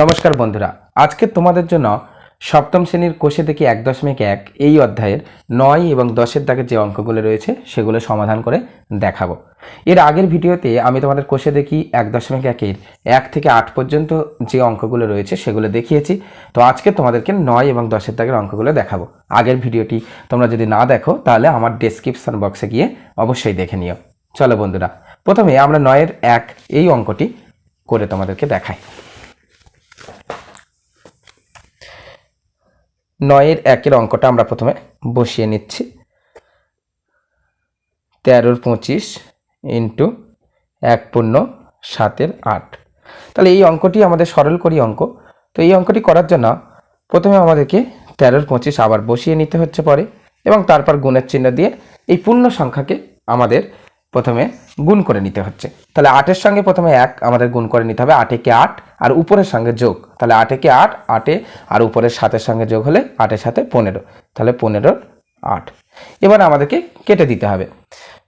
নমস্কার বন্ধুরা, আজকে তোমাদের জন্য সপ্তম শ্রেণির কোষে দেখি এক দশমিক এক এই অধ্যায়ের নয় এবং দশের দাগের যে অঙ্কগুলো রয়েছে সেগুলো সমাধান করে দেখাবো। এর আগের ভিডিওতে আমি তোমাদের কোষে দেখি এক দশমিক একের এক থেকে আট পর্যন্ত যে অঙ্কগুলো রয়েছে সেগুলো দেখিয়েছি। তো আজকে তোমাদেরকে নয় এবং দশের দাগের অঙ্কগুলো দেখাবো। আগের ভিডিওটি তোমরা যদি না দেখো, তাহলে আমার ডেসক্রিপশন বক্সে গিয়ে অবশ্যই দেখে নিও। চলো বন্ধুরা, প্রথমে আমরা নয়ের এক এই অঙ্কটি করে তোমাদেরকে দেখাই। নয়ের একের অঙ্কটা আমরা প্রথমে বসিয়ে নিচ্ছি। তেরোর পঁচিশ ইন্টু এক পূর্ণ সাতের আট। তাহলে এই অঙ্কটি আমাদের সরল করি অঙ্ক। তো এই অঙ্কটি করার জন্য প্রথমে আমাদেরকে তেরোর পঁচিশ আবার বসিয়ে নিতে হচ্ছে পরে এবং তারপর গুণের চিহ্ন দিয়ে এই পূর্ণ সংখ্যাকে আমাদের প্রথমে গুণ করে নিতে হচ্ছে। তাহলে আটের সঙ্গে প্রথমে এক আমাদের গুণ করে নিতে হবে আটেকে আট আর উপরের সঙ্গে যোগ। তাহলে আটেকে আট, আটে আর উপরের সাতের সঙ্গে যোগ হলে আটের সাথে পনেরো। তাহলে পনেরোর আট। এবার আমাদেরকে কেটে দিতে হবে।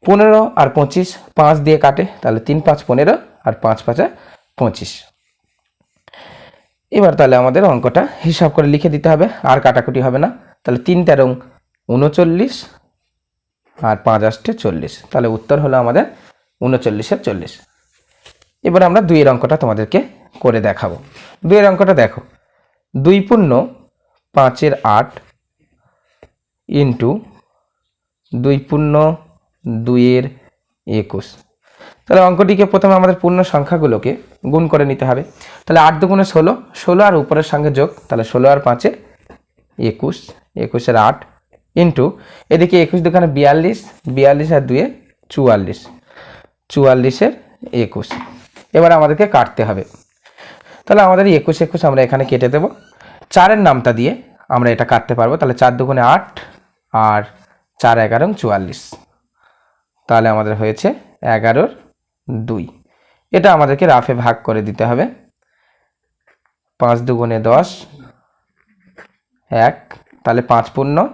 পনেরো আর পঁচিশ পাঁচ দিয়ে কাটে, তাহলে তিন পাঁচ পনেরো আর পাঁচ পাঁচা পঁচিশ। এবার তাহলে আমাদের অঙ্কটা হিসাব করে লিখে দিতে হবে, আর কাটাকুটি হবে না। তাহলে তিন তেরো, উনচল্লিশ আর পাঁচ আষ্টে চল্লিশ। তাহলে উত্তর হলো আমাদের উনচল্লিশের চল্লিশ। এবার আমরা দুইয়ের অঙ্কটা তোমাদেরকে করে দেখাবো। দুইয়ের অঙ্কটা দেখো। দুই পূর্ণ পাঁচের আট ইন্টু দুই পূর্ণ দুইয়ের একুশ। তাহলে অঙ্কটিকে প্রথমে আমাদের পূর্ণ সংখ্যাগুলোকে গুণ করে নিতে হবে। তাহলে আট দুগুণে ষোলো ষোলো আর উপরের সঙ্গে যোগ, তাহলে ষোলো আর পাঁচে একুশ, একুশের আট ইন্টু, এদিকে একুশ দোকানে বিয়াল্লিশ বিয়াল্লিশ আর দুয়ে চুয়াল্লিশ। চুয়াল্লিশের একুশ। এবার আমাদেরকে কাটতে হবে। তাহলে আমাদের একুশ একুশ আমরা এখানে কেটে দেব। চারের নামটা দিয়ে আমরা এটা কাটতে পারব। তাহলে চার দুগুণে আট আর চার এগারো চুয়াল্লিশ। তাহলে আমাদের হয়েছে এগারোর দুই। এটা আমাদেরকে রাফে ভাগ করে দিতে হবে। পাঁচ দুগুণে দশ, এক, তাহলে পাঁচ পূর্ণ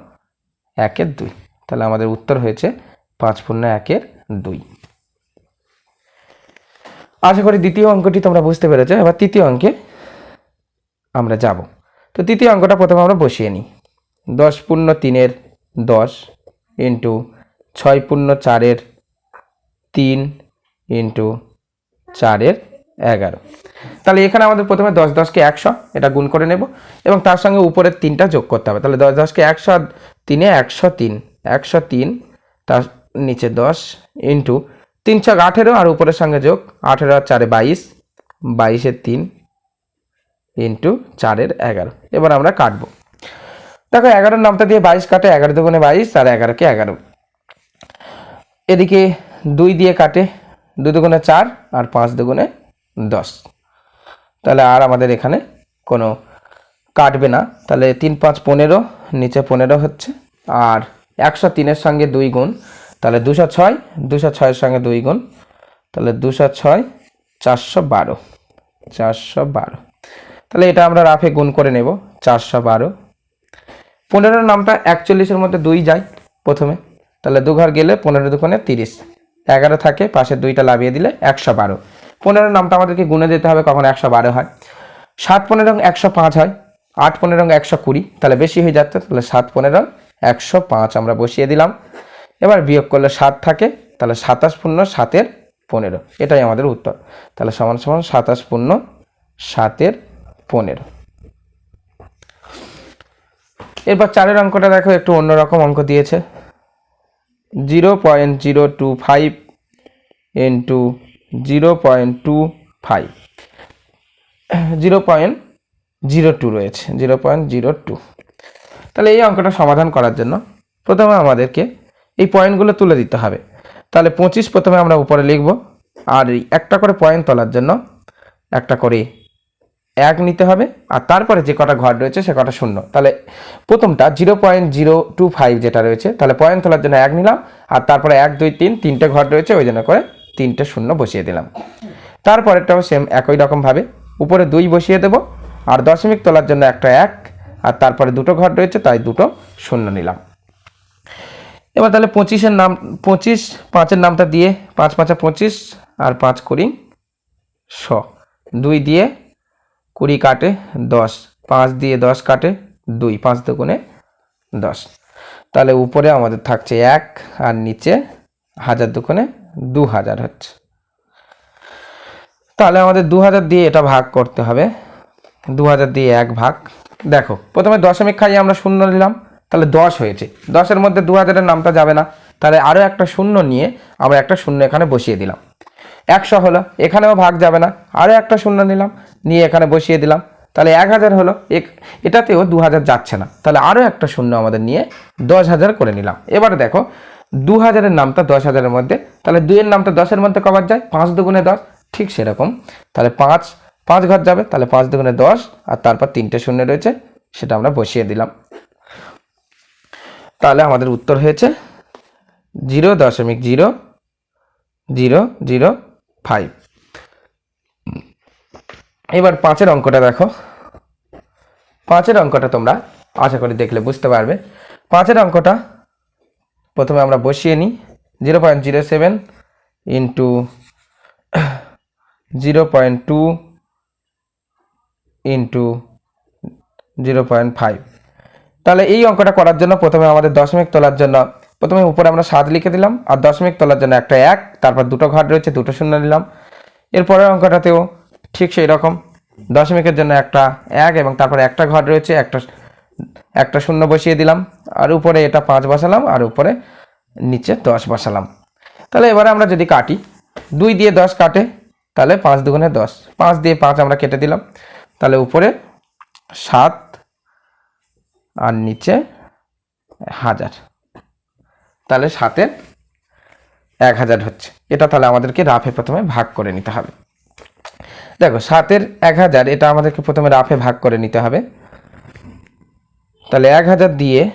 একের দুই। তাহলে আমাদের উত্তর হয়েছে পাঁচ পূর্ণ একের দুই। আশা করি দ্বিতীয় অঙ্কটি তোমরা বুঝতে পেরেছ। এবার তৃতীয় অঙ্কে আমরা যাব। তো তৃতীয় অঙ্কটা প্রথমে আমরা বসিয়ে নিই। দশ পূর্ণ তিনের দশ ইন্টু ছয় পূর্ণ চারের তিন ইন্টু চারের এগারো। তাহলে এখানে আমাদের প্রথমে দশ দশকে একশো, এটা গুণ করে নেব, এবং তার সঙ্গে উপরের তিনটা যোগ করতে হবে। তাহলে দশ দশকে একশো আর তিনে একশো তিন একশো তিন, তার নিচে দশ ইন্টু তিন ছক আঠেরো, আর উপরের সঙ্গে যোগ আঠেরো আর চারে বাইশ বাইশের তিন ইন্টু চারের এগারো। এবার আমরা কাটবো। দেখো এগারোর নামটা দিয়ে বাইশ কাটে, এগারো দুগুণে বাইশ, আর এগারোকে এগারো। এদিকে দুই দিয়ে কাটে দু দুগুণে চার, আর পাঁচ দুগুণে দশ। তাহলে আর আমাদের এখানে কোনো কাটবে না। তাহলে তিন পাঁচ পনেরো, নিচে পনেরো হচ্ছে। আর একশো তিনের সঙ্গে দুই গুণ, তাহলে দুশো ছয়, দুশো ছয়ের সঙ্গে দুই গুণ, তাহলে দুশো ছয়, চারশো বারো চারশো বারো। তাহলে এটা আমরা রাফে গুণ করে নেব, চারশো বারো। পনেরোর নামটা একচল্লিশের মধ্যে দুই যায় প্রথমে। তাহলে দু ঘর গেলে পনেরো দুখানে তিরিশ। এগারো থাকে, পাশে দুইটা লাভিয়ে দিলে একশো বারো। পনেরোর নামটা আমাদেরকে গুণে দিতে হবে, কখন একশো বারো হয়। সাত পনেরো রঙ একশো পাঁচ হয়, আট পনেরো রঙ একশো কুড়ি। তাহলে বেশি হয়ে যাচ্ছে, তাহলে সাত পনেরো রঙ একশো পাঁচ আমরা বসিয়ে দিলাম। এবার বিয়োগ করলে সাত থাকে, তাহলে সাতাশ পূর্ণ সাতের পনেরো। এটাই আমাদের উত্তর। তাহলে সমান সমান সাতাশ পূর্ণ সাতের পনেরো। এরপর চারের অঙ্কটা দেখো, একটু অন্যরকম অঙ্ক দিয়েছে। Zero point zero two five into zero point two five. Zero point zero two রয়েছে, জিরো পয়েন্ট জিরো টু। তাহলে এই অঙ্কটা সমাধান করার জন্য প্রথমে আমাদেরকে এই পয়েন্টগুলো তুলে দিতে হবে। তাহলে পঁচিশ প্রথমে আমরা উপরে লিখব, আর একটা করে পয়েন্ট তোলার জন্য একটা করে এক নিতে হবে, আর তারপরে যে কটা ঘর রয়েছে সে কটা শূন্য। তাহলে প্রথমটা zero point zero two five যেটা রয়েছে, তাহলে পয়েন্ট তোলার জন্য এক নিলাম, আর তারপরে এক, দুই, তিন, তিনটে ঘর রয়েছে, ওই জন্য করে তিনটে শূন্য বসিয়ে দিলাম। তারপরেরটাও সেম একই রকমভাবে উপরে দুই বসিয়ে দেব, আর দশমিক তোলার জন্য একটা এক, আর তারপরে দুটো ঘর রয়েছে, তাই দুটো শূন্য নিলাম। এবার তাহলে পঁচিশের নাম, পঁচিশ, পাঁচের নামটা দিয়ে, পাঁচ পাঁচা পঁচিশ, আর পাঁচ কুড়ি শ। দুই দিয়ে কুড়ি কাটে দশ, পাঁচ দিয়ে দশ কাটে দুই, পাঁচ দুগুণে দশ। তাহলে উপরে আমাদের থাকছে এক, আর নিচে হাজার দুগুণে দু হাজার হচ্ছে। তাহলে আমাদের দু হাজার দিয়ে এটা ভাগ করতে হবে। দু হাজার দিয়ে এক ভাগ। দেখো, প্রথমে দশমিক খাইয়ে আমরা শূন্য নিলাম। তাহলে দশ হয়েছে। দশের মধ্যে দু হাজারের নামটা যাবে না। তাহলে আরও একটা শূন্য নিয়ে আমরা একটা শূন্য এখানে বসিয়ে দিলাম। একশো হলো, এখানেও ভাগ যাবে না। আরও একটা শূন্য নিলাম, নিয়ে এখানে বসিয়ে দিলাম। তাহলে এক হাজার হলো, এক- এটাতেও দু হাজার যাচ্ছে না। তাহলে আরও একটা শূন্য আমাদের নিয়ে দশ হাজার করে নিলাম। এবার দেখো দু হাজারের নামটা দশ হাজারের মধ্যে তাহলে দুইয়ের নামটা দশের মধ্যে কবার যায়? পাঁচ দুগুণে দশ? ঠিক সেরকম। তাহলে পাঁচ পাঁচ ঘর যাবে, তাহলে পাঁচ দুগুণে দশ, আর তারপর তিনটে শূন্য রয়েছে, সেটা আমরা বসিয়ে দিলাম। তাহলে আমাদের উত্তর হয়েছে জিরো দশমিক জিরো জিরো জিরো, ফাইভ। এবার পাঁচের অঙ্কটা দেখো। পাঁচের অঙ্কটা তোমরা আশা করি দেখলে বুঝতে পারবে। পাঁচের অঙ্কটা প্রথমে আমরা বসিয়ে নিই। Zero point zero seven into zero point two into zero point five. তাহলে এই অঙ্কটা করার জন্য প্রথমে আমাদের দশমিক তোলার জন্য প্রথমে উপরে আমরা সাত লিখে দিলাম, আর দশমিক তোলার জন্য একটা এক, তারপর দুটো ঘর রয়েছে, দুটো শূন্য নিলাম। এরপরের অঙ্কটাতেও ঠিক সেই রকম, দশমিকের জন্য একটা এক এবং তারপরে একটা ঘর রয়েছে, একটা একটা শূন্য বসিয়ে দিলাম, আর উপরে এটা পাঁচ বসালাম, আর উপরে নিচে দশ বসালাম। তাহলে এবারে আমরা যদি কাটি, দুই দিয়ে দশ কাটে, তাহলে পাঁচ দুগুণে দশ। পাঁচ দিয়ে পাঁচ আমরা কেটে দিলাম। তাহলে উপরে সাত আর নিচে হাজার। তাহলে সাতের এক হাজার হচ্ছে। এটা তাহলে আমাদেরকে রাফে প্রথমে ভাগ করে নিতে হবে। দেখো, সাতের এক হাজার, এটা আমাদেরকে প্রথমে রাফে ভাগ করে নিতে হবে। তাহলে এক হাজার দিয়ে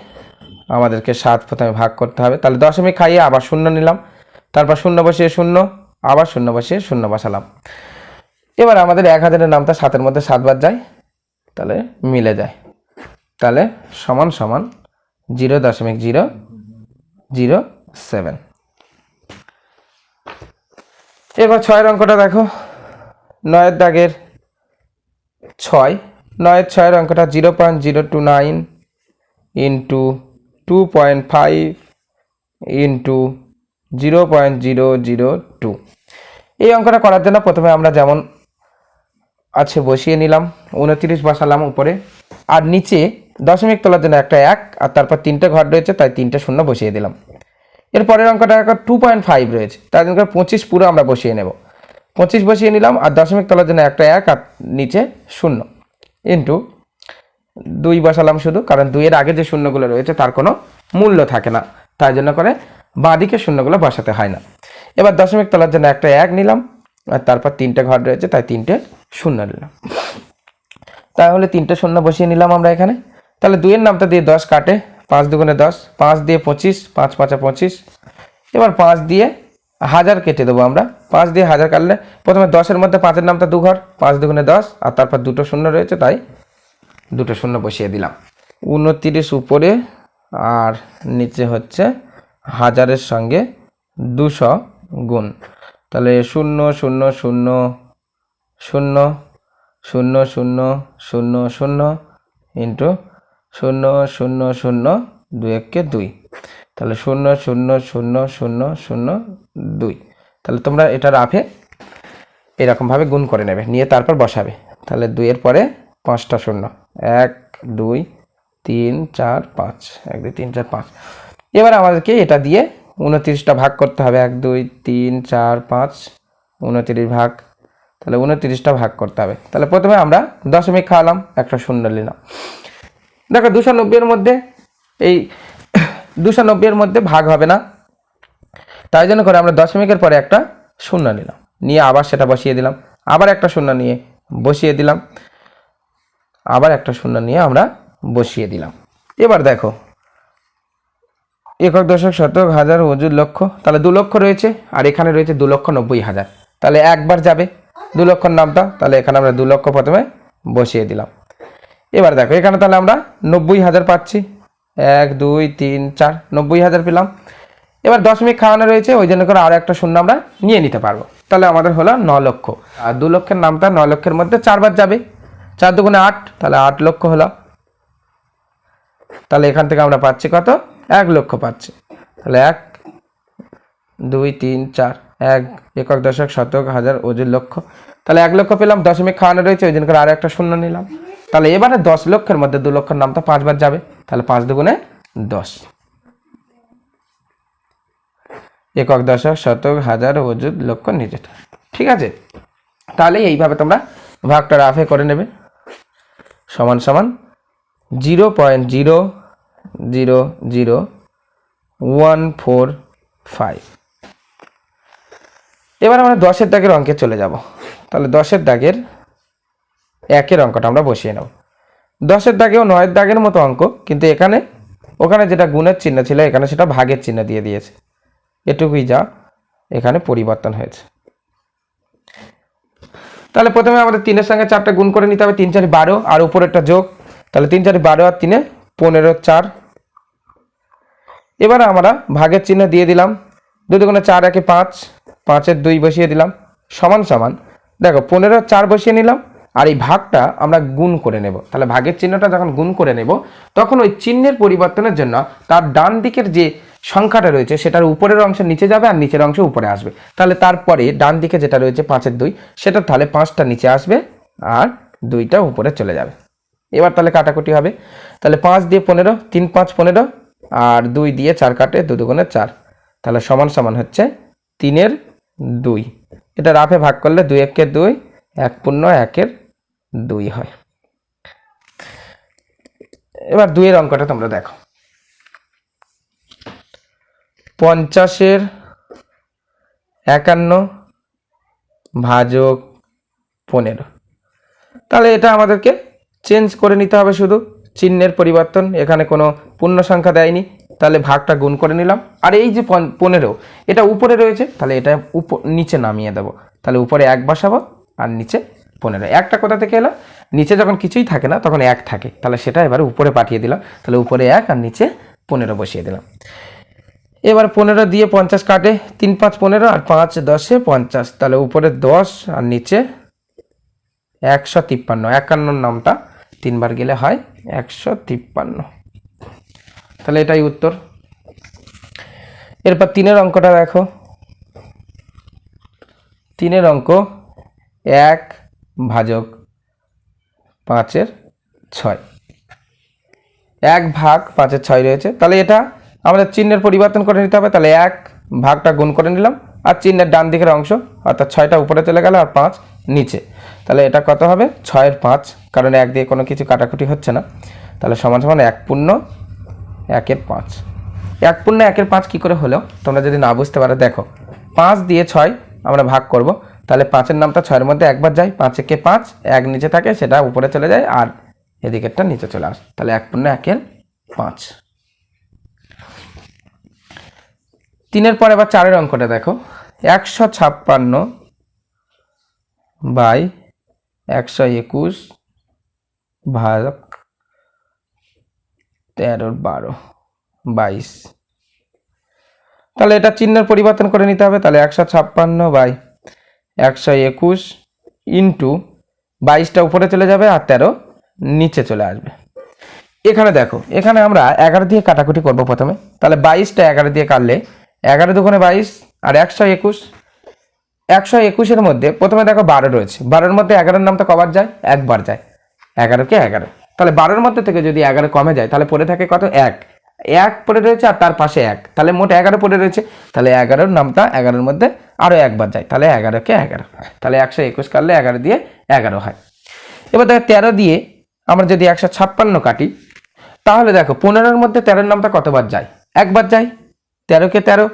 আমাদেরকে সাত প্রথমে ভাগ করতে হবে। তাহলে দশমিক খাইয়ে আবার শূন্য নিলাম। তারপর শূন্য বসিয়ে শূন্য, আবার শূন্য বসিয়ে শূন্য বসালাম। এবার আমাদের এক হাজারের নামটা সাতের মধ্যে সাতবার যায়, তাহলে মিলে যায়। তাহলে সমান সমান জিরো দশমিক জিরো জিরো সেভেন। এবার ছয়ের অঙ্কটা দেখো। নয়ের দাগের ছয়। নয়ের ছয়ের অঙ্কটা zero point zero two nine into two point five into zero point zero zero two এই অঙ্কটা করার জন্য প্রথমে আমরা যেমন আছে বসিয়ে নিলাম, উনত্রিশ বসালাম উপরে। আর নিচে দশমিক তোলার জন্য একটা এক, আর তারপর তিনটে ঘর রয়েছে, তাই তিনটে শূন্য বসিয়ে দিলাম। এর পরের অঙ্কটা টু পয়েন্ট ফাইভ রয়েছে, তার জন্য পঁচিশ পুরো আমরা বসিয়ে নেব। পঁচিশ বসিয়ে নিলাম, আর দশমিক তোলার জন্য একটা এক, আর নিচে শূন্য। ইন্টু দুই বসালাম শুধু, কারণ দুইয়ের আগে যে শূন্যগুলো রয়েছে তার কোনো মূল্য থাকে না। তাই জন্য করে বাঁদিকে শূন্যগুলো বসাতে হয় না। এবার দশমিক তলার জন্য একটা এক নিলাম, আর তারপর তিনটে ঘর রয়েছে, তাই তিনটে শূন্য নিলাম। তাহলে তিনটে শূন্য বসিয়ে নিলাম আমরা এখানে। তাহলে দুইয়ের নামটা দিয়ে দশ কাটে, পাঁচ দুগুণে দশ, পাঁচ দিয়ে পঁচিশ, পাঁচ পাঁচা পঁচিশ। এবার পাঁচ দিয়ে হাজার কেটে দেবো আমরা। পাঁচ দিয়ে হাজার কাটলে প্রথমে দশের মধ্যে পাঁচের নামটা দু ঘর পাঁচ দুগুণে দশ, আর তারপর দুটো শূন্য রয়েছে, তাই দুটো শূন্য বসিয়ে দিলাম উনতিরিশ উপরে আর নিচে হচ্ছে হাজারের সঙ্গে দুশো গুণ তাহলে শূন্য শূন্য শূন্য শূন্য শূন্য শূন্য শূন্য শূন্য ইন্টু শূন্য শূন্য শূন্য দুই এককে দুই তাহলে শূন্য শূন্য শূন্য শূন্য শূন্য দুই তাহলে তোমরা এটা রাফে এরকমভাবে গুণ করে নেবে নিয়ে তারপর বসাবে তাহলে দুইয়ের পরে পাঁচটা শূন্য। এক, দুই, তিন, চার, পাঁচ। এক, দুই, তিন, চার, পাঁচ। এবার আমাদেরকে এটা দিয়ে উনত্রিশটা ভাগ করতে হবে। এক, দুই, তিন, চার, পাঁচ, উনত্রিশ ভাগ। তাহলে উনত্রিশটা ভাগ করতে হবে। তাহলে প্রথমে আমরা দশমিক খাওয়ালাম, একটা শূন্য নিলাম। দেখো, দুশো নব্বইয়ের মধ্যে এই দুশো নব্বইয়ের মধ্যে ভাগ হবে না। তাই জন্য করে আমরা দশমিকের পরে একটা শূন্য নিলাম। নিয়ে আবার সেটা বসিয়ে দিলাম। আবার একটা শূন্য নিয়ে বসিয়ে দিলাম। আবার একটা শূন্য নিয়ে আমরা বসিয়ে দিলাম। এবার দেখো, একক দশক শতক হাজার অজুর লক্ষ, তাহলে দু লক্ষ রয়েছে, আর এখানে রয়েছে দু লক্ষ নব্বই হাজার। তাহলে একবার যাবে, দু লক্ষর নামটা, তাহলে এখানে আমরা দু লক্ষ প্রথমে বসিয়ে দিলাম। এবার দেখো, এখানে তাহলে আমরা নব্বই হাজার পাচ্ছি। এক, দুই, তিন, চার, নব্বই হাজার পেলাম। এবার দশমিক খাওয়ানো রয়েছে, ওই জন্য করে আরও একটা শূন্য আমরা নিয়ে নিতে পারব। তাহলে আমাদের হলো ন লক্ষ। আর দু লক্ষের নামটা ন লক্ষের মধ্যে চারবার যাবে। চার দুগুণে আট, তাহলে আট লক্ষ হলো। তাহলে এখান থেকে আমরা পাচ্ছি কত? এক লক্ষ পাচ্ছি। তাহলে এক, দুই, তিন, চার, এক, একক দশক, শতক, হাজার ওজন লক্ষ। তাহলে এক লক্ষ পেলাম, দশমিক খাওয়ানো রয়েছে, ওই জন্য করে আর একটা শূন্য নিলাম। তাহলে এবারে দশ লক্ষের মধ্যে দু লক্ষের নাম নামটা পাঁচবার যাবে। তাহলে পাঁচ দুগুণে দশ। একক দশক, শতক, হাজার ওজন লক্ষ নিজেটা ঠিক আছে? তাহলে এইভাবে তোমরা ভাগটা রাফে করে নেবে। সমান সমান zero point zero zero zero one four five. এবার আমরা দশের দাগের অঙ্কে চলে যাব। তাহলে দশের দাগের একের অঙ্কটা আমরা বসিয়ে নেব। দশের দাগেও নয়ের দাগের মতো অঙ্ক, কিন্তু এখানে, ওখানে যেটা গুণের চিহ্ন ছিল, এখানে সেটা ভাগের চিহ্ন দিয়ে দিয়েছে। এটুকুই যা এখানে পরিবর্তন হয়েছে। তাহলে প্রথমে আমাদের তিনের সঙ্গে চারটা গুণ করে নিতে হবে, তিন চারি বারো, আর উপরেরটা যোগ। তাহলে তিন চারি বারো আর তিনে পনেরো চার। এবার আমরা ভাগের চিহ্ন দিয়ে দিলাম। দুই কোনো চার একে পাঁচ, পাঁচের দুই বসিয়ে দিলাম। সমান সমান। দেখো, পনেরো চার বসিয়ে নিলাম, আর এই ভাগটা আমরা গুণ করে নেব। তাহলে ভাগের চিহ্নটা যখন গুণ করে নেব, তখন ওই চিহ্নের পরিবর্তনের জন্য তার ডান দিকের যে সংখ্যাটা রয়েছে, সেটার উপরের অংশ নিচে যাবে আর নিচের অংশ উপরে আসবে। তাহলে তারপরে ডান দিকে যেটা রয়েছে পাঁচের দুই, সেটা তাহলে পাঁচটা নিচে আসবে আর দুইটা উপরে চলে যাবে। এবার তাহলে কাটাকুটি হবে। তাহলে পাঁচ দিয়ে পনেরো, তিন পাঁচ পনেরো আর দুই দিয়ে চার কাটে, দু দুগুণে চার। তাহলে সমান সমান হচ্ছে তিনের দুই। এটা রাফে ভাগ করলে দুই একের দুই, এক পূর্ণ একের দুই হয়। এবার দুইয়ের অঙ্কটা তোমরা দেখো। পঞ্চাশের একান্ন ভাজক পনেরো। তাহলে এটা আমাদেরকে চেঞ্জ করে নিতে হবে শুধু। চিহ্নের পরিবর্তন, এখানে কোনো পূর্ণ সংখ্যা দেয়নি। তাহলে ভাগটা গুণ করে নিলাম। আর এই যে পন- পনেরো, এটা উপরে রয়েছে। তাহলে এটা উপ নিচে নামিয়ে দেবো। তাহলে উপরে এক বসাবো আর নিচে পনেরো। একটা কোথা থেকে এলো? নিচে যখন কিছুই থাকে না, তখন এক থাকে। তাহলে সেটা এবার উপরে পাঠিয়ে দিলাম। তাহলে উপরে এক আর নিচে পনেরো বসিয়ে দিলাম। এবার পনেরো দিয়ে পঞ্চাশ কাটে, তিন পাঁচ পনেরো আর পাঁচ দশে পঞ্চাশ। তাহলে উপরে দশ আর নিচে একশো তিপ্পান্ন। একান্নর নামটা তিনবার গেলে হয় একশো তিপ্পান্ন। তাহলে এটাই উত্তর। এরপর তিনের অঙ্কটা দেখো। তিনের অঙ্ক এক ভাজক পাঁচের ছয়। এক ভাগ পাঁচের ছয় রয়েছে। তাহলে এটা আমাদের চিহ্নের পরিবর্তন করে নিতে হবে, তাহলে এক ভাগটা গুণ করে নিলাম, আর চিহ্নের ডান দিকের অংশ, অর্থাৎ ছয়টা উপরে চলে গেল আর পাঁচ নিচে। তাহলে এটা কত হবে? ছয়ের পাঁচ, কারণ এক দিয়ে কোনো কিছু কাটাকুটি হচ্ছে না। তাহলে সমান সমান এক পূর্ণ একের পাঁচ। এক পূর্ণ একের পাঁচ কী করে হলো? তোমরা যদি না বুঝতে পারো, দেখো, পাঁচ দিয়ে ছয় আমরা ভাগ করব, তাহলে পাঁচের নামটা ছয়ের মধ্যে একবার যায়, পাঁচ একে পাঁচ, এক নিচে থাকে, সেটা উপরে চলে যায়, আর এদিকেরটা নিচে চলে আসে। তাহলে এক পূর্ণ একের পাঁচ। তিনের পর এবার চারের অঙ্কটা দেখো। একশো ছাপ্পান্ন বাই একশো একুশ ভাগ তেরোর বারো, বাইশ। তাহলে এটা চিহ্নের পরিবর্তন করে নিতে হবে, তাহলে একশো ছাপ্পান্ন বাই একশো একুশ ইন্টু বাইশটা উপরে চলে যাবে আর তেরো নিচে চলে আসবে। এখানে দেখো, এখানে আমরা এগারো দিয়ে কাটাকুটি করব প্রথমে। তাহলে বাইশটা এগারো দিয়ে কাটলে এগারো দুগুণে বাইশ আর একশো একুশ। একশো একুশের মধ্যে প্রথমে দেখো বারো রয়েছে। বারোর মধ্যে এগারোর নামটা কবার যায়? একবার যায়। এগারোকে এগারো? তাহলে বারোর মধ্যে থেকে যদি এগারো কমে যায়, তাহলে পড়ে থাকে কত? এক। এক পড়ে রয়েছে আর তার পাশে এক। তাহলে মোট এগারো পড়ে রয়েছে। তাহলে এগারোর নামটা এগারোর মধ্যে আরও একবার যায়। তাহলে এগারোকে এগারো তাহলে একশো একুশ কাটলে এগারো দিয়ে এগারো হয়। এবার দেখো তেরো দিয়ে আমরা যদি একশো ছাপ্পান্ন কাটি, তাহলে দেখো পনেরোর মধ্যে তেরোর নামটা কতবার যায়? একবার যায়। তেরোকে তেরো,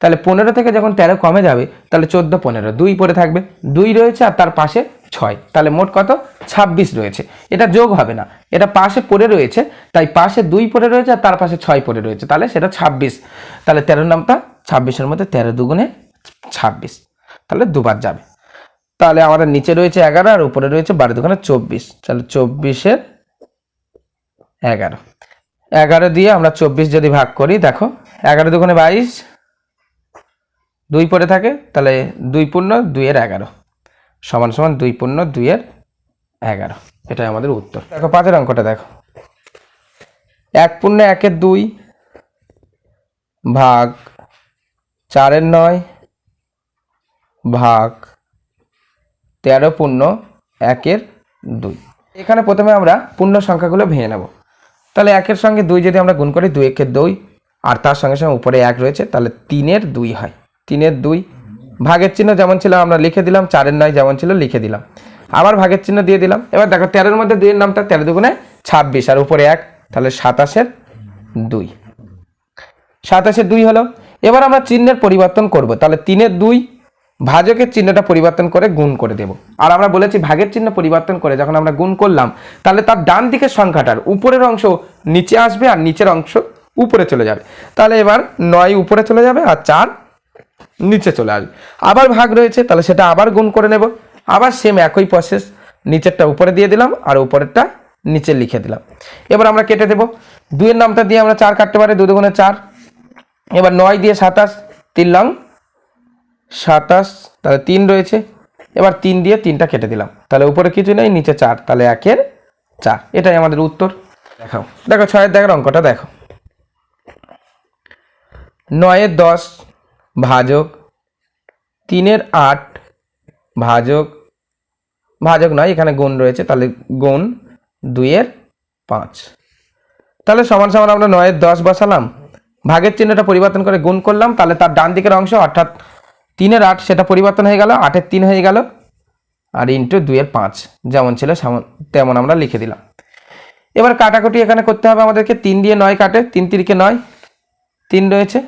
তাহলে পনেরো থেকে যখন তেরো কমে যাবে, তাহলে চোদ্দ, পনেরো, দুই পরে থাকবে। দুই রয়েছে আর তার পাশে ছয়, তাহলে মোট কত? ছাব্বিশ রয়েছে। এটা যোগ হবে না। এটা পাশে পড়ে রয়েছে, তাই পাশে দুই পড়ে রয়েছে আর তার পাশে ছয় পড়ে রয়েছে। তাহলে সেটা ছাব্বিশ। তাহলে তেরোর নামটা ছাব্বিশের মধ্যে তেরো দুগুণে ছাব্বিশ। তাহলে দুবার যাবে। তাহলে আমাদের নিচে রয়েছে এগারো আর উপরে রয়েছে বারো দুগুণে চব্বিশ। তাহলে চব্বিশের এগারো। এগারো দিয়ে আমরা চব্বিশ যদি ভাগ করি, দেখো এগারো দুগুণে বাইশ, দুই পড়ে থাকে, তাহলে দুই পূর্ণ দুইয়ের এগারো, সমান সমান দুই পূর্ণ দুইয়ের এগারো। এটাই আমাদের উত্তর। দেখো পাঁচের অঙ্কটা দেখো। এক পূর্ণ একের দুই ভাগ চারের নয় ভাগ তেরো পূর্ণ একের দুই। এখানে প্রথমে আমরা পূর্ণ সংখ্যাগুলো ভেঙে নেব। তাহলে একের সঙ্গে দুই যদি আমরা গুণ করি, দুই একের দুই আর তার সঙ্গে সঙ্গে উপরে এক রয়েছে, তাহলে তিনের দুই হয়। তিনের দুই, ভাগের চিহ্ন যেমন ছিল আমরা লিখে দিলাম, চারের নয় যেমন ছিল লিখে দিলাম। আবার ভাগের চিহ্ন দিয়ে দিলাম। এবার দেখো, তেরোর মধ্যে দুইয়ের নামটা তেরো দুগুণে ছাব্বিশ, আর উপরে এক, তাহলে সাতাশের দুই। সাতাশে দুই হলো, এবার আমরা চিহ্নের পরিবর্তন করব। তাহলে তিনের দুই, ভাজকের চিহ্নটা পরিবর্তন করে গুণ করে দেব। আর আমরা বলেছি ভাগের চিহ্ন পরিবর্তন করে, যখন আমরা গুণ করলাম, তাহলে তার ডান দিকের সংখ্যাটার উপরের অংশ নিচে আসবে আর নিচের অংশ উপরে চলে যাবে। তাহলে এবার নয় উপরে চলে যাবে আর চার নিচে চলে আসবে। আবার ভাগ রয়েছে, তাহলে সেটা আবার গুণ করে নেব। আবার সেম একই প্রসেস নিচেরটা উপরে দিয়ে দিলাম আর উপরেরটা নিচে লিখে দিলাম। এবার আমরা কেটে দেব। দুইয়ের নামটা দিয়ে আমরা চার কাটতে পারি দু দুগুণে চার। এবার নয় দিয়ে সাতাশ, তিন লং সাতাশ, তাহলে তিন রয়েছে। এবার তিন দিয়ে তিনটা কেটে দিলাম। তাহলে উপরে কিছু নেই, নিচে চার, তাহলে একের চার। এটাই আমাদের উত্তর। দেখাও। দেখো ছয়ের দেখার অঙ্কটা দেখো। নয়ের দশ ভাজক, তিনের আট ভাজক ভাজক নয়, এখানে গুণ রয়েছে, তাহলে গুণ দুইয়ের পাঁচ। তাহলে সমান সমান আমরা নয়ের দশ বসালাম। ভাগের চিহ্নটা পরিবর্তন করে গুণ করলাম, তাহলে তার ডান দিকের অংশ, অর্থাৎ তিনের আট, সেটা পরিবর্তন হয়ে গেল, আটের তিন হয়ে গেল, আর ইন্টু দুইয়ের পাঁচ, যেমন ছিল তেমন আমরা লিখে দিলাম। এবার কাটাকুটি এখানে করতে হবে আমাদেরকে, তিন দিয়ে নয় কাটে, তিন তিরিকে নয়, তিন রয়েছে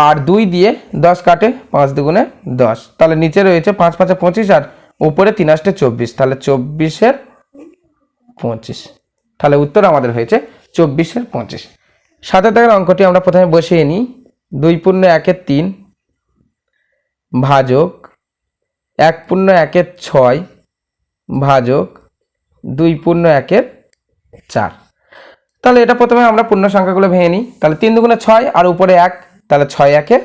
আর দুই দিয়ে দশ কাটে পাঁচ দুগুণে দশ। তাহলে নিচে রয়েছে পাঁচ পাঁচে পঁচিশ আর উপরে তিন আষ্টে চব্বিশ। তাহলে চব্বিশের পঁচিশ। তাহলে উত্তর আমাদের হয়েছে চব্বিশের পঁচিশ। সাথে থাকার অঙ্কটি আমরা প্রথমে বসিয়ে নিই। দুই পূর্ণ একের তিন ভাজক, এক পূর্ণ একের ছয় ভাজক, দুই পূর্ণ একের চার। তাহলে এটা প্রথমে আমরা পূর্ণ সংখ্যাগুলো ভেঙে নিই। তাহলে তিন দুগুণে ছয় আর উপরে এক তাহলে ছয় একে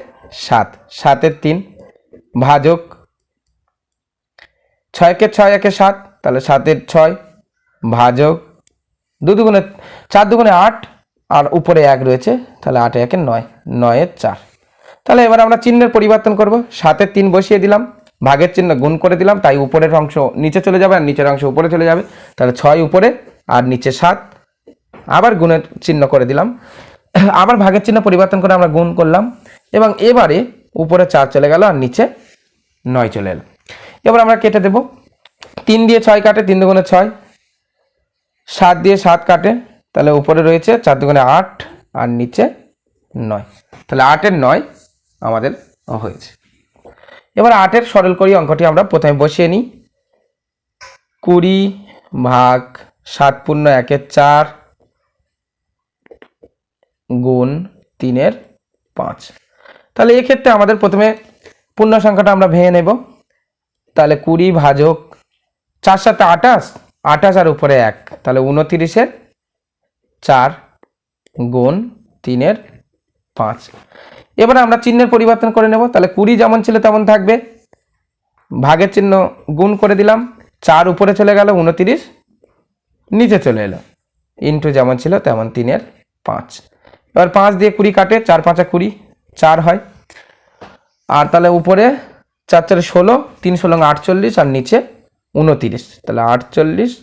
সাত, সাতের তিন ভাজক ছয়কে ছয় একে সাত, তাহলে সাতের ছয় ভাজক দু দুগুণে, চার দুগুণে আট, আর উপরে এক রয়েছে, তাহলে আটে একে নয় নয়ের চার। তাহলে এবার আমরা চিহ্নের পরিবর্তন করব, সাতের তিন বসিয়ে দিলাম, ভাগের চিহ্ন গুণ করে দিলাম, তাই উপরের অংশ নিচে চলে যাবে আর নিচের অংশ উপরে চলে যাবে, তাহলে ছয় উপরে আর নিচে সাত, আবার গুণের চিহ্ন করে দিলাম। আবার ভাগের চিহ্ন পরিবর্তন করে আমরা গুণ করলাম। এবং এবারে উপরে চার চলে গেল আর নিচে নয় চলে এলো। এবার আমরা কেটে দেব। তিন দিয়ে ছয় কাটে, তিন দুগুণে ছয়। সাত দিয়ে সাত কাটে, তাহলে উপরে রয়েছে চার দুগুণে আট আর নিচে নয়। তাহলে আটের নয় আমাদের হয়েছে। এবার আটের সরল করি অঙ্কটি আমরা প্রথমে বসিয়ে নিই। কুড়ি ভাগ সাত পূর্ণ একের চার গুণ তিনের পাঁচ। তাহলে এক্ষেত্রে আমাদের প্রথমে পূর্ণ সংখ্যাটা আমরা ভেঙে নেব। তাহলে কুড়ি ভাজক চার সাথে আঠাশ আঠাশ আর উপরে এক। তাহলে উনতিরিশের চার গুণ তিনের পাঁচ। এবার আমরা চিহ্নের পরিবর্তন করে নেব। তাহলে কুড়ি যেমন ছিল তেমন থাকবে। ভাগের চিহ্ন গুণ করে দিলাম। চার উপরে চলে গেল, উনতিরিশ, নিচে চলে এলো। ইন্টু যেমন ছিল তেমন তিনের পাঁচ। এবার পাঁচ দিয়ে কুড়ি কাটে, চার পাঁচা কুড়ি, চার হয়। আর তাহলে উপরে চার চারে ষোলো, তিন ষোলো আটচল্লিশ, আর নিচে উনতিরিশ। তাহলে আটচল্লিশ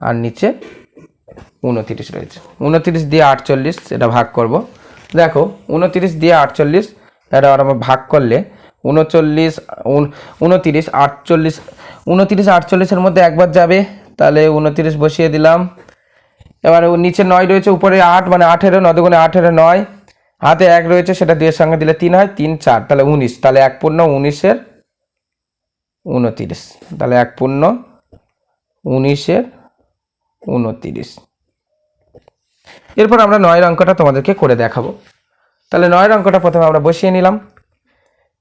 আর নিচে উনতিরিশ রয়েছে। উনতিরিশ দিয়ে আটচল্লিশ, এটা ভাগ করব। দেখো, উনতিরিশ দিয়ে আটচল্লিশ, এটা আমরা ভাগ করলে উনচল্লিশ, উন- উনতিরিশ, আটচল্লিশ, উনতিরিশ, আটচল্লিশের মধ্যে একবার যাবে, তাহলে উনতিরিশ বসিয়ে দিলাম। এবারে নিচে নয় রয়েছে, উপরে আট মানে আঠেরো, নয় দুগুণে আঠেরো নয়। হাতে এক রয়েছে, সেটা দুইয়ের সঙ্গে দিলে তিন হয়, তিন, চার, তাহলে উনিশ। তাহলে এক পূর্ণ উনিশের উনতিরিশ। তাহলে এক পূর্ণ উনিশের উনতিরিশ। এরপর আমরা নয়ের অঙ্কটা তোমাদেরকে করে দেখাবো। তাহলে নয়ের অঙ্কটা প্রথমে আমরা বসিয়ে নিলাম।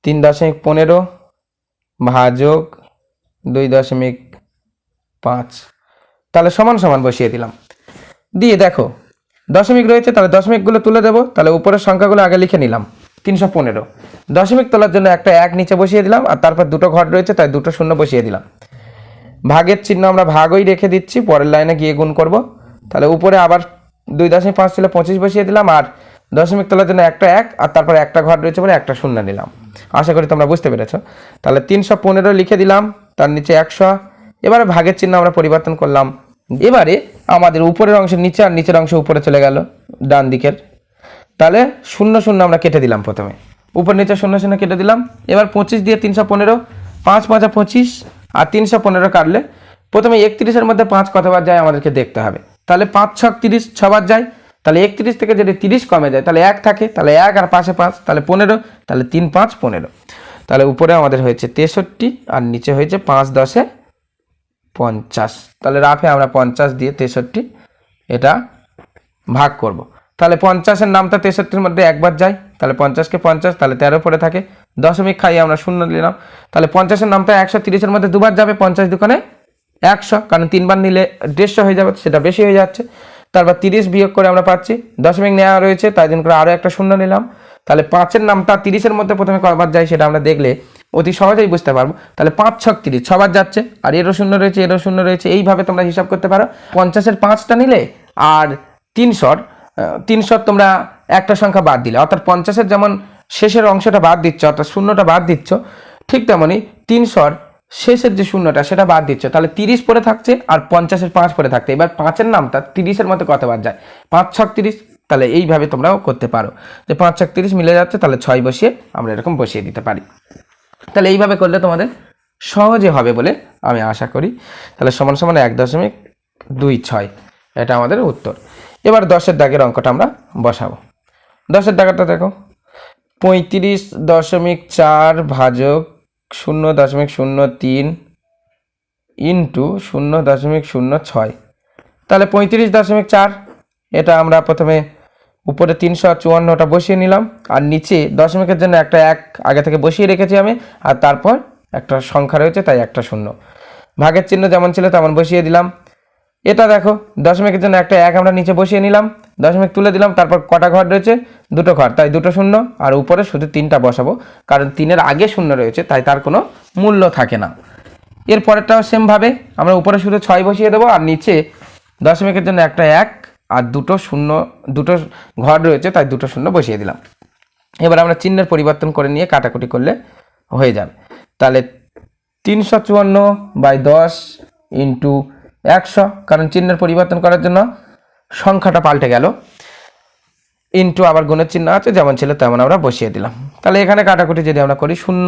তিন দশমিক পনেরো ভাজক দুই দশমিক পাঁচ। তাহলে সমান সমান বসিয়ে দিলাম। দিয়ে দেখো, দশমিক রয়েছে, তাহলে দশমিকগুলো তুলে দেবো, তাহলে উপরের সংখ্যাগুলো আগে লিখে নিলাম, তিনশো পনেরো। দশমিক তোলার জন্য একটা এক নিচে বসিয়ে দিলাম, আর তারপর দুটো ঘর রয়েছে, তাই দুটো শূন্য বসিয়ে দিলাম। ভাগের চিহ্ন আমরা ভাগই রেখে দিচ্ছি, পরের লাইনে গিয়ে গুণ করব। তাহলে উপরে আবার দুই দশমিক পাঁচ ছিল, পঁচিশ বসিয়ে দিলাম, আর দশমিক তোলার জন্য একটা এক, আর তারপর একটা ঘর রয়েছে বলে একটা শূন্য নিলাম। আশা করি তোমরা বুঝতে পেরেছ। তাহলে তিনশো পনেরো লিখে দিলাম, তার নিচে একশো। এবারে ভাগের চিহ্ন আমরা পরিবর্তন করলাম। এবারে আমাদের উপরের অংশ নিচে আর নিচের অংশ উপরে চলে গেল, ডান দিকের। তাহলে শূন্য শূন্য আমরা কেটে দিলাম প্রথমে। উপর নিচে শূন্য শূন্য কেটে দিলাম। এবার পঁচিশ দিয়ে তিনশো পনেরো, পাঁচ পাঁচা পঁচিশ আর তিনশো পনেরো কাটলে প্রথমে একত্রিশের মধ্যে পাঁচ কতবার যায় আমাদেরকে দেখতে হবে। তাহলে পাঁচ ছক তিরিশ, ছবার যায়। তাহলে একত্রিশ থেকে যদি তিরিশ কমে যায়, তাহলে এক থাকে, তাহলে এক আর পাশে পাঁচ, তাহলে পনেরো, তাহলে তিন, পাঁচ, পনেরো। তাহলে উপরে আমাদের হয়েছে তেষট্টি আর নিচে হয়েছে পাঁচ, দশে পঞ্চাশ। তাহলে রাফে আমরা পঞ্চাশ দিয়ে তেষট্টি এটা ভাগ করব। তাহলে পঞ্চাশের নামটা তেষট্টির মধ্যে একবার যায়। তাহলে পঞ্চাশকে পঞ্চাশ, তাহলে তেরো পরে থাকে। দশমিক খাইয়ে আমরা শূন্য নিলাম। তাহলে পঞ্চাশের নামটা একশো তিরিশের মধ্যে দুবার যাবে, পঞ্চাশ দোকানে একশো। কারণ তিনবার নিলে দেড়শো হয়ে যাবে, সেটা বেশি হয়ে যাচ্ছে। তারপর তিরিশ বিয়োগ করে আমরা পাচ্ছি। দশমিক নেওয়া রয়েছে, তাই জন্য করে আরও একটা শূন্য নিলাম। তাহলে পাঁচের নামটা তিরিশের মধ্যে প্রথমে কবার যায়, সেটা আমরা দেখলে অতি সহজেই বুঝতে পারব। তাহলে পাঁচ, ছক, তিরিশ, ছবার যাচ্ছে, আর এরও শূন্য রয়েছে, এরও শূন্য রয়েছে, এইভাবে তোমরা হিসাব করতে পারো। পঞ্চাশের পাঁচটা নিলে, আর তিনশোর তিনশোর তোমরা একটা সংখ্যা বাদ দিলে। অর্থাৎ পঞ্চাশের যেমন শেষের অংশটা বাদ দিচ্ছ, অর্থাৎ শূন্যটা বাদ দিচ্ছ, ঠিক তেমনই তিনশোর শেষের যে শূন্যটা, সেটা বাদ দিচ্ছ। তাহলে তিরিশ পরে থাকছে, আর পঞ্চাশের পাঁচ পরে থাকছে। এবার পাঁচের নামটা তিরিশের মধ্যে কতবার যায়? পাঁচ, ছক, তিরিশ, তাহলে এইভাবে তোমরাও করতে পারো। যে পাঁচ, ছক, তিরিশ মিলে যাচ্ছে, তাহলে ছয় বসিয়ে আমরা এরকম বসিয়ে দিতে পারি। তাহলে এইভাবে করলে তোমাদের সহজে হবে বলে আমি আশা করি। তাহলে সমান সমান এক দশমিক দুই ছয়, এটা আমাদের উত্তর। এবার দশের দাগের অঙ্কটা আমরা বসাবো। দশের দাগটা দেখো, পঁয়ত্রিশ দশমিক চার ভাজক শূন্য দশমিক শূন্য তিন ইন্টু শূন্য দশমিক শূন্য ছয়। তাহলে পঁয়ত্রিশ দশমিক চার, এটা আমরা প্রথমে উপরে তিনশো আর চুয়ান্নটা বসিয়ে নিলাম। আর নিচে দশমিকের জন্য একটা এক আগে থেকে বসিয়ে রেখেছি আমি। আর তারপর একটা সংখ্যা রয়েছে, তাই একটা শূন্য। ভাগের চিহ্ন যেমন ছিল তেমন বসিয়ে দিলাম। এটা দেখো, দশমিকের জন্য একটা এক আমরা নিচে বসিয়ে নিলাম। দশমিক তুলে দিলাম, তারপর কটা ঘর রয়েছে? দুটো ঘর, তাই দুটো শূন্য। আর উপরে শুধু তিনটা বসাবো, কারণ তিনের আগে শূন্য রয়েছে, তাই তার কোনো মূল্য থাকে না। এর পরেরটাও সেমভাবে আমরা উপরে শুধু ছয় বসিয়ে দেবো, আর নিচে দশমিকের জন্য একটা এক। আর দুটো শূন্য, দুটো ঘর রয়েছে, তাই দুটো শূন্য বসিয়ে দিলাম। এবার আমরা চিহ্নের পরিবর্তন করে নিয়ে কাটাকুটি করলে হয়ে যাবে। তাহলে তিনশো চুয়ান্ন বাই দশ ইন্টু একশো, কারণ চিহ্নের পরিবর্তন করার জন্য সংখ্যাটা পাল্টে গেল। ইন্টু আবার গুণের চিহ্ন আছে, যেমন ছিল তেমন আমরা বসিয়ে দিলাম। তাহলে এখানে কাটাকুটি যদি আমরা করি, শূন্য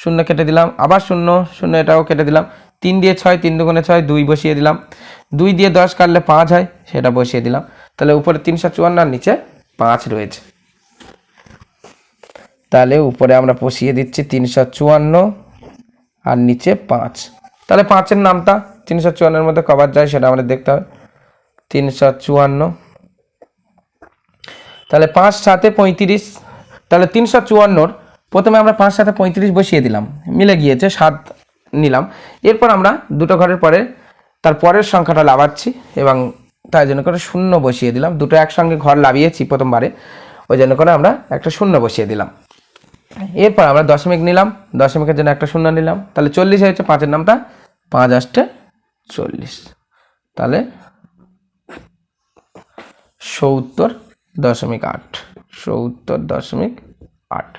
শূন্য কেটে দিলাম, আবার শূন্য শূন্য এটাও কেটে দিলাম। তিন দিয়ে ছয়, তিন দুগুণে ছয়, দুই বসিয়ে দিলাম। দুই দিয়ে দশ কাটলে পাঁচ হয়, সেটা বসিয়ে দিলাম। তাহলে উপরে তিনশো চুয়ান্ন আর নিচে পাঁচ রয়েছে। তাহলে উপরে আমরা বসিয়ে দিচ্ছি তিনশো চুয়ান্ন আর নিচে পাঁচ। তাহলে পাঁচের নামটা তিনশো চুয়ান্নের মধ্যে কবার যায়, সেটা আমাদের দেখতে হবে। তিনশো চুয়ান্ন। তাহলে পাঁচ সাথে পঁয়ত্রিশ। তাহলে তিনশো চুয়ান্নর প্রথমে আমরা পাঁচ সাথে পঁয়ত্রিশ বসিয়ে দিলাম। মিলে গিয়েছে সাত নিলাম। এরপর আমরা দুটো ঘরের পরে তার পরের সংখ্যাটা লাভাচ্ছি এবং তাই জন্য করে শূন্য বসিয়ে দিলাম। দুটো একসঙ্গে ঘর লাভিয়েছি প্রথমবারে, ওই জন্য করে আমরা একটা শূন্য বসিয়ে দিলাম। এরপর আমরা দশমিক নিলাম, দশমিকের জন্য একটা শূন্য নিলাম। তাহলে চল্লিশ হয়েছে পাঁচের নামটা, পাঁচ আষ্টে চল্লিশ। তাহলে সত্তর দশমিক আট, সত্তর দশমিক আট।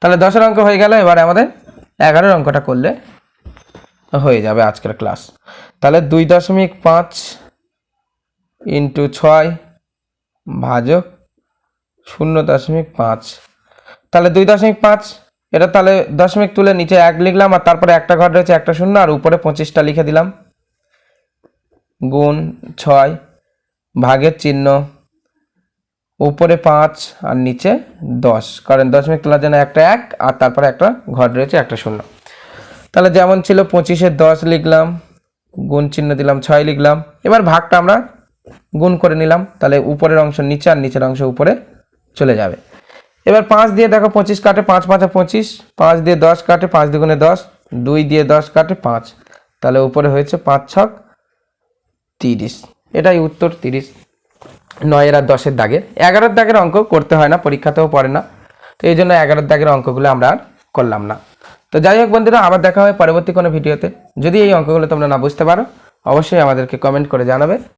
তাহলে দশের অঙ্ক হয়ে গেল, এবার আমাদের এগারোর অঙ্কটা করলে হয়ে যাবে আজকের ক্লাস তাহলে দুই দশমিক পাঁচ ইন্টু ছয় ভাজক শূন্য দশমিক পাঁচ। তাহলে দুই দশমিক পাঁচ, এটা তাহলে দশমিক তুলে নিচে এক লিখলাম আর তারপরে একটা ঘর রয়েছে একটা শূন্য আর উপরে পঁচিশটা লিখে দিলাম। গুণ ছয় ভাগের চিহ্ন উপরে পাঁচ আর নিচে দশ। কারণ দশমিক তোলার জন্য একটা এক আর তারপরে একটা ঘর রয়েছে একটা শূন্য। তাহলে যেমন ছিল পঁচিশে দশ লিখলাম, গুণ চিহ্ন দিলাম ছয় লিখলাম। এবার ভাগটা আমরা গুণ করে নিলাম, তাহলে উপরের অংশ নিচে আর নিচের অংশ উপরে চলে যাবে। এবার পাঁচ দিয়ে দেখো পঁচিশ কাটে পাঁচ, পাঁচে পঁচিশ, পাঁচ দিয়ে দশ কাটে পাঁচ দুগুণে দশ, দুই দিয়ে দশ কাটে পাঁচ। তাহলে উপরে হয়েছে পাঁচ ছক তিরিশ। এটাই উত্তর তিরিশ। নয়ের আর দশের দাগের। এগারোর দাগের অঙ্ক করতে হয় না, পরীক্ষাতেও পড়ে না। তো এই জন্য এগারোর দাগের অঙ্কগুলো আমরা আর করলাম না। তো যাই হোক বন্ধুরা, আবার দেখা হয় পরবর্তী কোনো ভিডিওতে। যদি এই অঙ্কগুলো তোমরা না বুঝতে পারো, অবশ্যই আমাদেরকে কমেন্ট করে জানাবে।